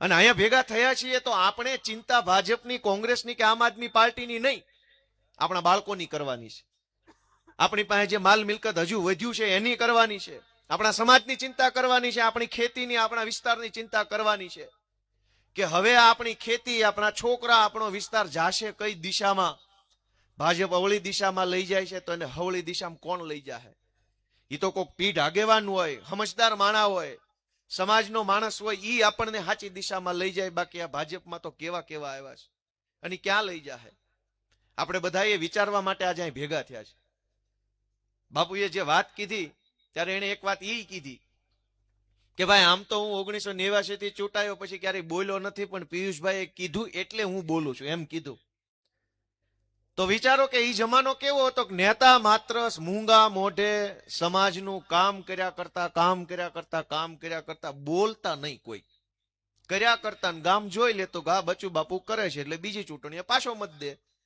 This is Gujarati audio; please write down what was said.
અને અહીંયા ભેગા થયા છીએ તો આપણે ચિંતા ભાજપની, કોંગ્રેસની કે આમ આદમી પાર્ટીની નહીં. આપણા બાળકોની કરવાની છે. આપણી પાસે જે માલ મિલકત હજુ વધ્યું છે એની કરવાની છે. આપણા સમાજની ચિંતા કરવાની છે, આપણી ખેતીની, આપણા વિસ્તારની ચિંતા કરવાની છે. કે હવે આપણી ખેતી, આપણા છોકરા, આપણો વિસ્તાર જાશે કઈ દિશામાં? ભાજપ અવળી દિશામાં લઈ જાય છે તો એને હવળી દિશામાં કોણ લઈ જાય એ તો કોઈક પીઢ આગેવાન હોય, સમજદાર માણા હોય. સમાજનો માણસ હોય એ આપણને સાચી દિશામાં લઈ જાય. બાકી આ ભાજપમાં તો કેવા કેવા આવ્યા છે? અને ક્યાં લઈ જાય આપણે બધાએ વિચારવા માટે આજે અહીં ભેગા થયા છે. બાપુએ જે વાત કીધી, ત્યારે એને એક વાત એ કીધી કે, ભાઈ, આમ તો હું ઓગણીસો નેવ્યાસી થી ચૂંટાયો, પછી ક્યારેય બોલ્યો નથી, પણ પિયુષભાઈએ કીધું એટલે હું બોલું છું. એમ કીધું. તો વિચારો કે ઈ જમાનો કેવો હતો નેતા માત્ર મૂંગા મોઢે સમાજનું કામ કર્યા કરતા, કામ કર્યા કરતા, કામ કર્યા કરતા બોલતા નહીં કોઈ. કર્યા કરતા ગામ જોઈ લે તો ગા બચુ બાપુ કરે છે એટલે બીજી ચૂંટણીએ પાછો મત દે.